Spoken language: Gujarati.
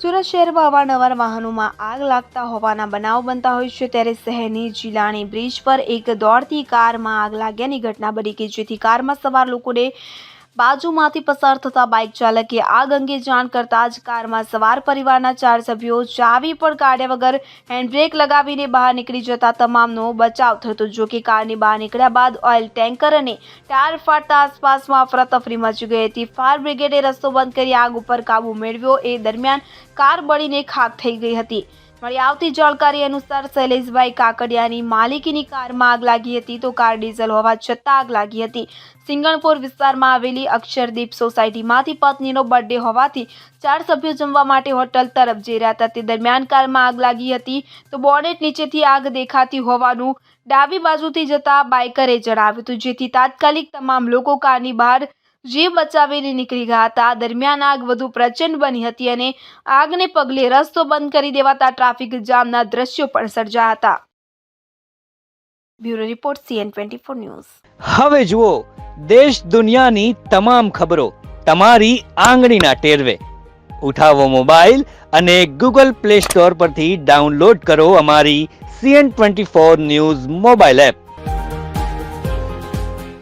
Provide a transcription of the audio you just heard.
સુરત શહેરમાં અવારનવાર વાહનોમાં આગ લાગતા હોવાના બનાવ બનતા હોય છે, ત્યારે શહેરની જીલાણી બ્રિજ પર એક દોડતી કારમાં આગ લાગ્યાની ઘટના બની કે જેથી કારમાં સવાર લોકોને બાજુમાંથી પસાર થતા બાઇક ચાલકે આગ અંગે જાણ કરતા જ કારમાં સવાર પરિવારના ચાર સભ્યો ચાવી પણ કાઢ્યા વગર હેન્ડબ્રેક લગાવીને બહાર નીકળી જતા તમામનો બચાવ થયો જો કે કારની બહાર નીકળ્યા બાદ ઓઇલ ટેન્કર અને ટાયર ફાટતા આસપાસમાં અફરાતફરી મચી ગઈ હતી. ફાયર બ્રિગેડે રસ્તો બંધ કરી આગ ઉપર કાબુ મેળવ્યો. એ દરમિયાન કાર બળીને ખાક થઈ ગઈ હતી. મળી આવતી જાણકારી અનુસાર શૈલેષભાઈ કાકડિયાની માલિકીની કારમાં આગ લાગી હતી તો કાર ડીઝલ હોવા છતાં આગ લાગી હતી. સિંગણપુર વિસ્તારમાં આવેલી અક્ષરદીપ સોસાયટીમાંથી પત્નીનો બર્થડે હોવાથી ચાર સભ્યો જમવા માટે હોટલ તરફ જઈ રહ્યા હતા. તે દરમિયાન કારમાં આગ લાગી હતી તો બોનેટ નીચેથી આગ દેખાતી હોવાનું ડાબી બાજુથી જતા બાઇકરે જણાવ્યું હતું. જેથી તાત્કાલિક તમામ લોકો કારની બહાર જીવ બચાવીને નીકળી ગયા હતા. દરમિયાન આગ વધુ પ્રચંડ બની હતી અને આગને પગલે રસ્તો બંધ કરી દેવાતા ટ્રાફિક જામના દ્રશ્યો પણ સર્જાયા હતા. Bureau report, CN twenty four news. હવે જુઓ, દેશ દુનિયાની તમામ ખબરો તમારી આંગળીના ટેરવે. ઉઠાવો મોબાઈલ અને ગૂગલ પ્લે સ્ટોર પરથી ડાઉનલોડ કરો અમારી CN twenty four news mobile app.